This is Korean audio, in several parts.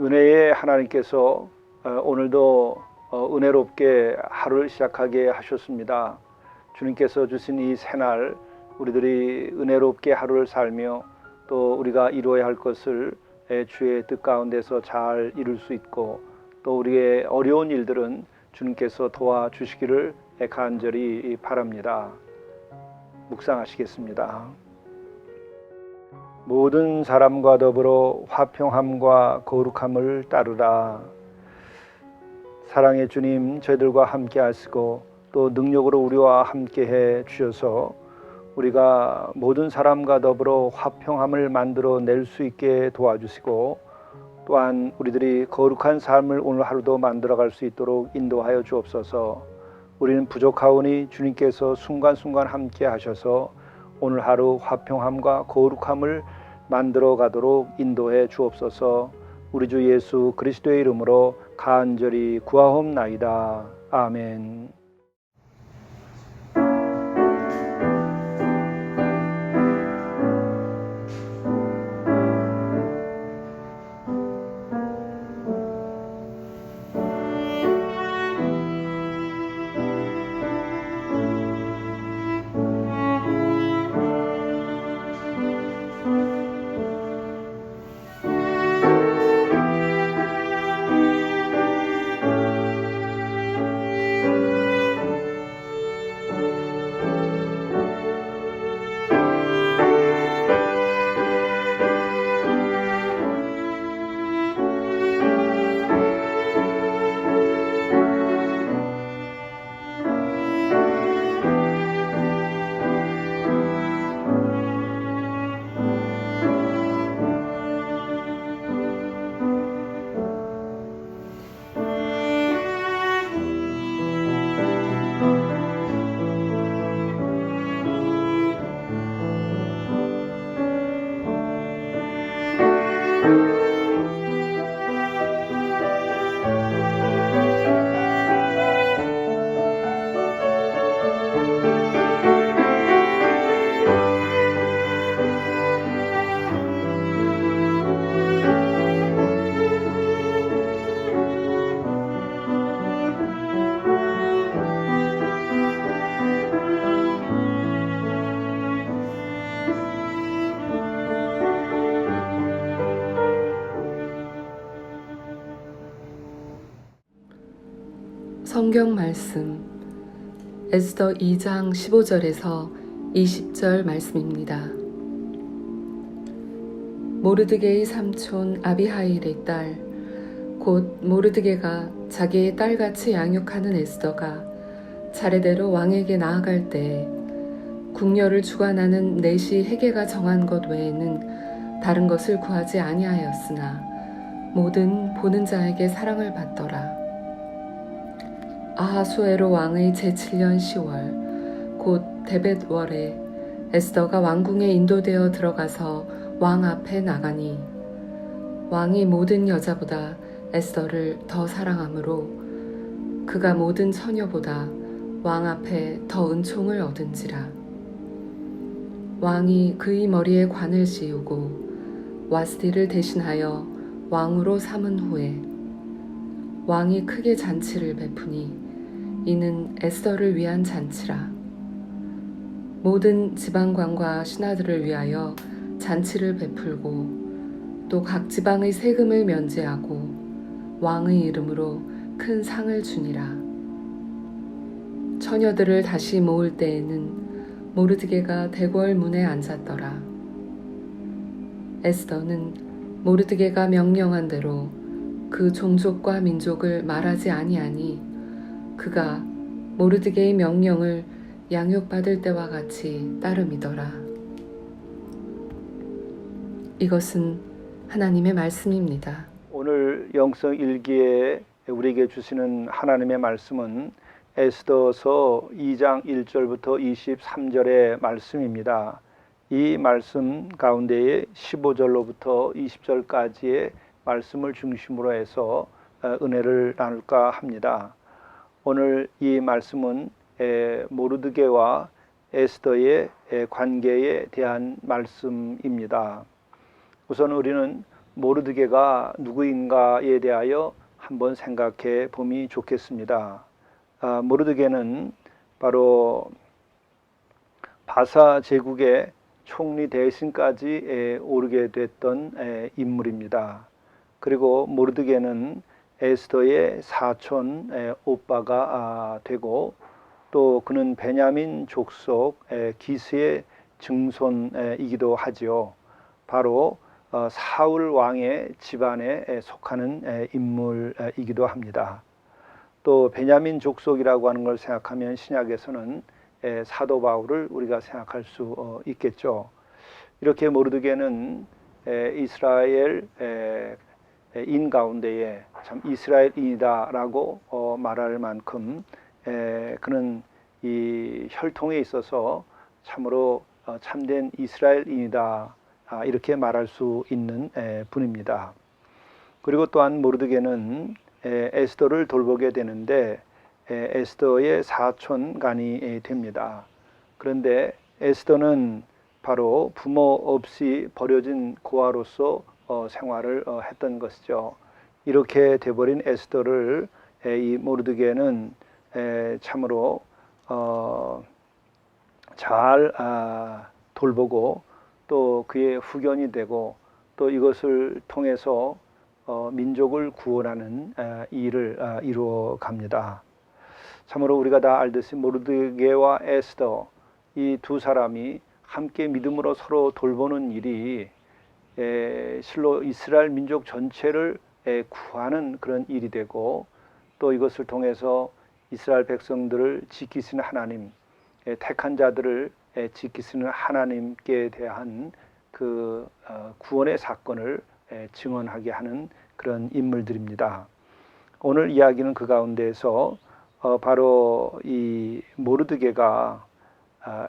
은혜의 하나님께서 어, 오늘도 어, 은혜롭게 하루를 시작하게 하셨습니다. 주님께서 주신 이 새날 우리들이 은혜롭게 하루를 살며 또 우리가 이루어야 할 것을 에, 주의 뜻 가운데서 잘 이룰 수 있고 또 우리의 어려운 일들은 주님께서 도와주시기를 간절히 바랍니다. 묵상하시겠습니다. 모든 사람과 더불어 화평함과 거룩함을 따르라. 사랑의 주님, 저희들과 함께 하시고 또 능력으로 우리와 함께 해 주셔서 우리가 모든 사람과 더불어 화평함을 만들어 낼 수 있게 도와주시고 또한 우리들이 거룩한 삶을 오늘 하루도 만들어 갈 수 있도록 인도하여 주옵소서. 우리는 부족하오니 주님께서 순간순간 함께 하셔서 오늘 하루 화평함과 거룩함을 만들어 가도록 인도해 주옵소서. 우리 주 예수 그리스도의 이름으로 간절히 구하옵나이다. 아멘. 성경 말씀 에스더 2장 15절에서 20절 말씀입니다. 모르드게의 삼촌 아비하일의 딸 곧 모르드게가 자기의 딸같이 양육하는 에스더가 차례대로 왕에게 나아갈 때 궁녀를 주관하는 내시 해계가 정한 것 외에는 다른 것을 구하지 아니하였으나 모든 보는 자에게 사랑을 받더라. 아하수에로 왕의 제7년 10월 곧 데벳월에 에스더가 왕궁에 인도되어 들어가서 왕 앞에 나가니 왕이 모든 여자보다 에스더를 더 사랑하므로 그가 모든 처녀보다 왕 앞에 더 은총을 얻은지라. 왕이 그의 머리에 관을 씌우고 와스디를 대신하여 왕으로 삼은 후에 왕이 크게 잔치를 베푸니 이는 에스더를 위한 잔치라. 모든 지방관과 신하들을 위하여 잔치를 베풀고 또 각 지방의 세금을 면제하고 왕의 이름으로 큰 상을 주니라. 처녀들을 다시 모을 때에는 모르드게가 대궐 문에 앉았더라. 에스더는 모르드게가 명령한 대로 그 종족과 민족을 말하지 아니하니 그가 모르드게의 명령을 양육받을 때와 같이 따름이더라. 이것은 하나님의 말씀입니다. 오늘 영성 일기에 우리에게 주시는 하나님의 말씀은 에스더서 2장 1절부터 23절의 말씀입니다. 이 말씀 가운데에 15절로부터 20절까지의 말씀을 중심으로 해서 어, 은혜를 나눌까 합니다. 오늘 이 말씀은 모르드게와 에스더의 관계에 대한 말씀입니다. 우선 우리는 모르드게가 누구인가에 대하여 한번 생각해 보면 좋겠습니다. 아, 모르드게는 바로 바사 제국의 총리 대신까지 에, 오르게 됐던 에, 인물입니다. 그리고 모르드게는 에스더의 사촌 에, 오빠가 아, 되고 또 그는 베냐민 족속 에, 기스의 증손이기도 하지요. 바로 어, 사울 왕의 집안에 에, 속하는 에, 인물이기도 합니다. 또 베냐민 족속이라고 하는 걸 생각하면 신약에서는 에, 사도 바울을 우리가 생각할 수 어, 있겠죠. 이렇게 모르드게는 에, 이스라엘 인 가운데에 참 이스라엘인이다라고 어, 말할 만큼 에, 그는 이 혈통에 있어서 참으로 어, 참된 이스라엘인이다 아, 이렇게 말할 수 있는 에, 분입니다. 그리고 또한 모르드게는 에, 에스더를 돌보게 되는데 에, 에스더의 사촌간이 에, 됩니다. 그런데 에스더는 바로 부모 없이 버려진 고아로서 어, 생활을 어, 했던 것이죠. 이렇게 돼버린 에스더를 에, 이 모르드게는 에, 참으로 어, 잘 아, 돌보고 또 그의 후견이 되고 또 이것을 통해서 어, 민족을 구원하는 아, 일을 아, 이루어 갑니다. 참으로 우리가 다 알듯이 모르드게와 에스더 이 두 사람이 함께 믿음으로 서로 돌보는 일이 에, 실로 이스라엘 민족 전체를 에, 구하는 그런 일이 되고 또 이것을 통해서 이스라엘 백성들을 지키시는 하나님, 에, 택한 자들을 에, 지키시는 하나님께 대한 그 어, 구원의 사건을 에, 증언하게 하는 그런 인물들입니다. 오늘 이야기는 그 가운데에서 어, 바로 이 모르드게가 아,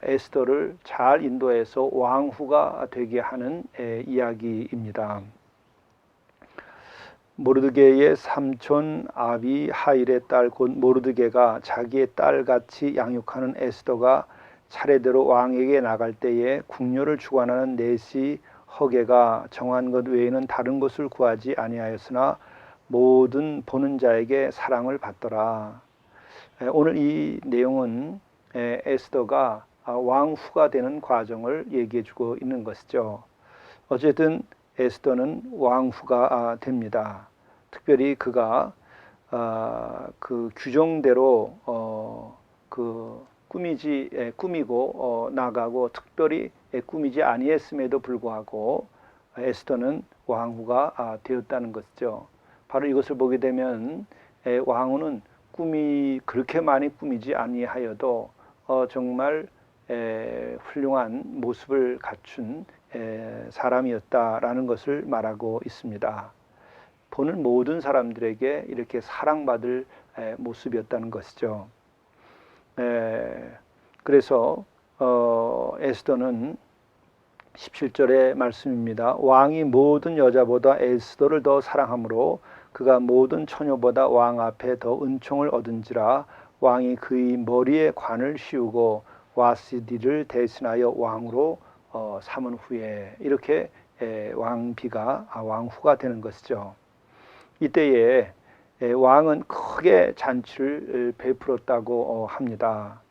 에스더를 잘 인도해서 왕후가 되게 하는 에, 이야기입니다. 모르드게의 삼촌 아비 하일의 딸 곧 모르드게가 자기의 딸 같이 양육하는 에스더가 차례대로 왕에게 나갈 때에 궁녀를 주관하는 내시 허게가 정한 것 외에는 다른 것을 구하지 아니하였으나 모든 보는 자에게 사랑을 받더라. 에, 오늘 이 내용은 에, 에스더가 아, 왕후가 되는 과정을 얘기해주고 있는 것이죠. 어쨌든 에스더는 왕후가 아, 됩니다. 특별히 그가 아, 그 규정대로 어, 그 꾸미지 에, 꾸미고 어, 나가고 특별히 에, 꾸미지 아니했음에도 불구하고 에스더는 왕후가 아, 되었다는 것이죠. 바로 이것을 보게 되면 에, 왕후는 꿈이 그렇게 많이 꾸미지 아니하여도 어, 정말 에, 훌륭한 모습을 갖춘 에, 사람이었다라는 것을 말하고 있습니다. 보는 모든 사람들에게 이렇게 사랑받을 에, 모습이었다는 것이죠. 에, 그래서 어, 에스더는 17절의 말씀입니다. 왕이 모든 여자보다 에스더를 더 사랑하므로 그가 모든 처녀보다 왕 앞에 더 은총을 얻은지라 왕이 그의 머리에 관을 씌우고 와시디를 대신하여 왕으로 어, 삼은 후에 이렇게 에, 왕비가 아, 왕후가 되는 것이죠. 이때에 에, 왕은 크게 잔치를 베풀었다고 어, 합니다.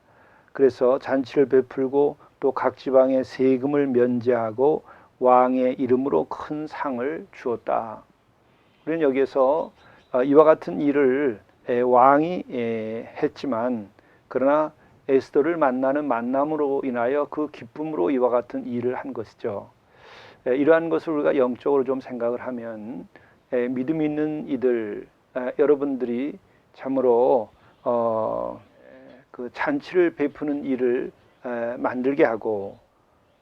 그래서 잔치를 베풀고 또 각 지방의 세금을 면제하고 왕의 이름으로 큰 상을 주었다. 우리는 여기에서 어, 이와 같은 일을 에, 왕이 에, 했지만 그러나 에스더를 만나는 만남으로 인하여 그 기쁨으로 이와 같은 일을 한 것이죠. 에, 이러한 것을 우리가 영적으로 좀 생각을 하면 에, 믿음 있는 이들 에, 여러분들이 참으로 어, 에, 그 잔치를 베푸는 일을 에, 만들게 하고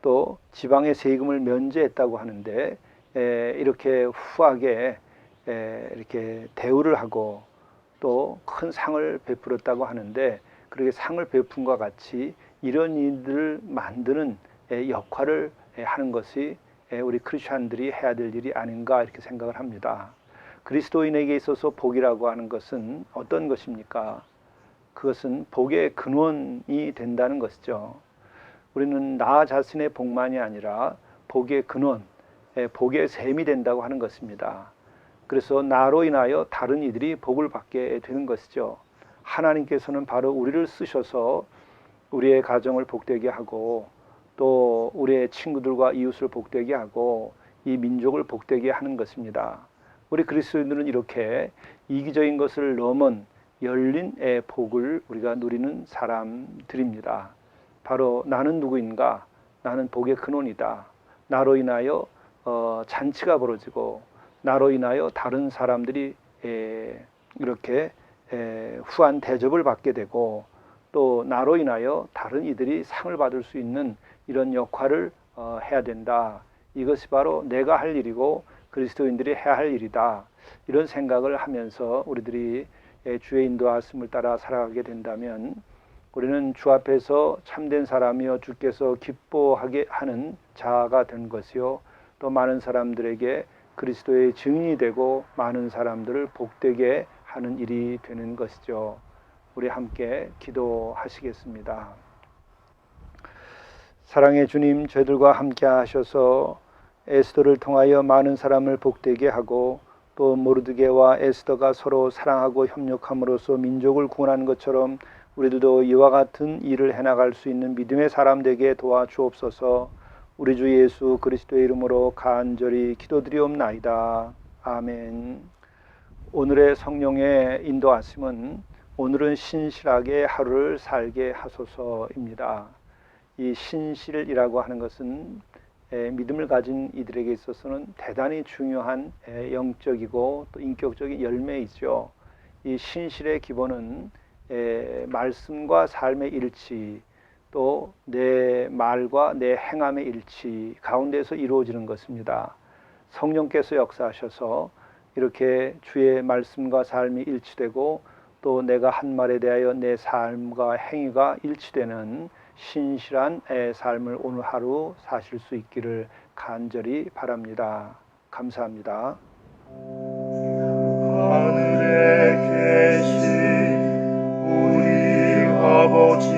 또 지방의 세금을 면제했다고 하는데 에, 이렇게 후하게 에, 이렇게 대우를 하고 또 큰 상을 베풀었다고 하는데 그렇게 상을 베푼과 같이 이런 일들을 만드는 에, 역할을 에, 하는 것이 에, 우리 크리스천들이 해야 될 일이 아닌가 이렇게 생각을 합니다. 그리스도인에게 있어서 복이라고 하는 것은 어떤 것입니까? 그것은 복의 근원이 된다는 것이죠. 우리는 나 자신의 복만이 아니라 복의 근원, 예, 복의 셈이 된다고 하는 것입니다. 그래서 나로 인하여 다른 이들이 복을 받게 되는 것이죠. 하나님께서는 바로 우리를 쓰셔서 우리의 가정을 복되게 하고 또 우리의 친구들과 이웃을 복되게 하고 이 민족을 복되게 하는 것입니다. 우리 그리스도인들은 이렇게 이기적인 것을 넘은 열린 의 복을 우리가 누리는 사람들입니다. 바로 나는 누구인가? 나는 복의 근원이다. 나로 인하여 어, 잔치가 벌어지고 나로 인하여 다른 사람들이 에, 이렇게 에, 후한 대접을 받게 되고 또 나로 인하여 다른 이들이 상을 받을 수 있는 이런 역할을 어, 해야 된다. 이것이 바로 내가 할 일이고 그리스도인들이 해야 할 일이다. 이런 생각을 하면서 우리들이 예, 주의 인도하심을 따라 살아가게 된다면 우리는 주 앞에서 참된 사람이요 주께서 기뻐하게 하는 자가 된 것이요 또 많은 사람들에게 그리스도의 증인이 되고 많은 사람들을 복되게 하는 일이 되는 것이죠. 우리 함께 기도하시겠습니다. 사랑의 주님, 저희들과 함께 하셔서 에스더를 통하여 많은 사람을 복되게 하고 또 모르드게와 에스더가 서로 사랑하고 협력함으로써 민족을 구원하는 것처럼 우리들도 이와 같은 일을 해나갈 수 있는 믿음의 사람 되게 도와주옵소서. 우리 주 예수 그리스도의 이름으로 간절히 기도드리옵나이다. 아멘. 오늘의 성령의 인도하심은 오늘은 신실하게 하루를 살게 하소서입니다. 이 신실이라고 하는 것은 에, 믿음을 가진 이들에게 있어서는 대단히 중요한 에, 영적이고 또 인격적인 열매이죠. 이 신실의 기본은 에, 말씀과 삶의 일치, 또 내 말과 내 행함의 일치 가운데서 이루어지는 것입니다. 성령께서 역사하셔서 이렇게 주의 말씀과 삶이 일치되고 또 내가 한 말에 대하여 내 삶과 행위가 일치되는 신실한 애 삶을 오늘 하루 사실 수 있기를 간절히 바랍니다. 감사합니다. 하늘에 계신 우리 아버지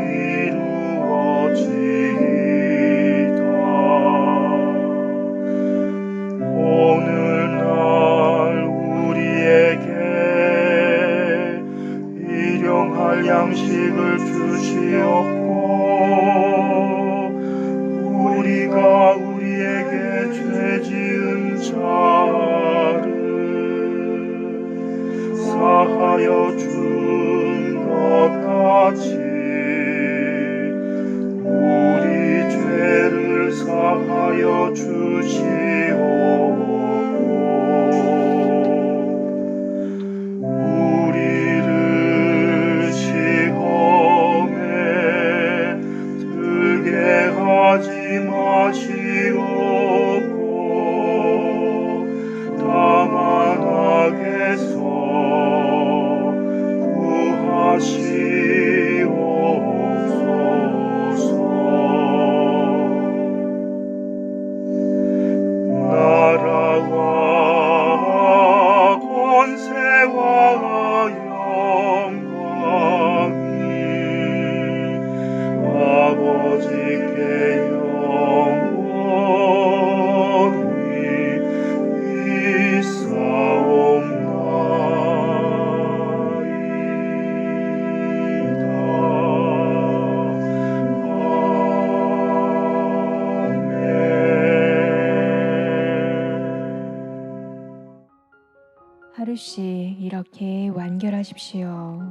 하루씩 이렇게 완결하십시오.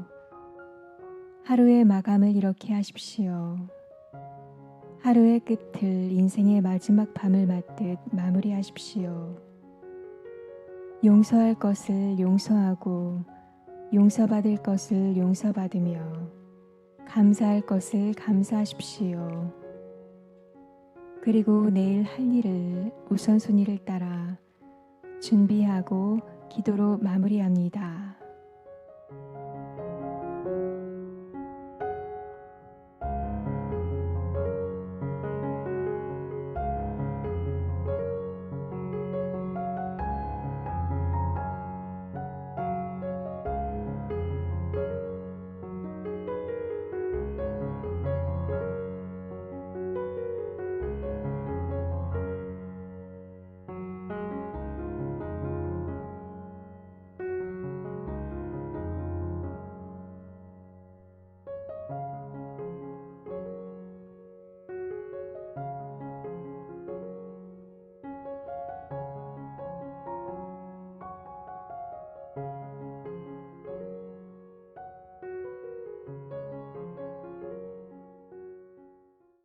하루의 마감을 이렇게 하십시오. 하루의 끝을 인생의 마지막 밤을 맞듯 마무리하십시오. 용서할 것을 용서하고 용서받을 것을 용서받으며 감사할 것을 감사하십시오. 그리고 내일 할 일을 우선순위를 따라 준비하고 기도로 마무리합니다.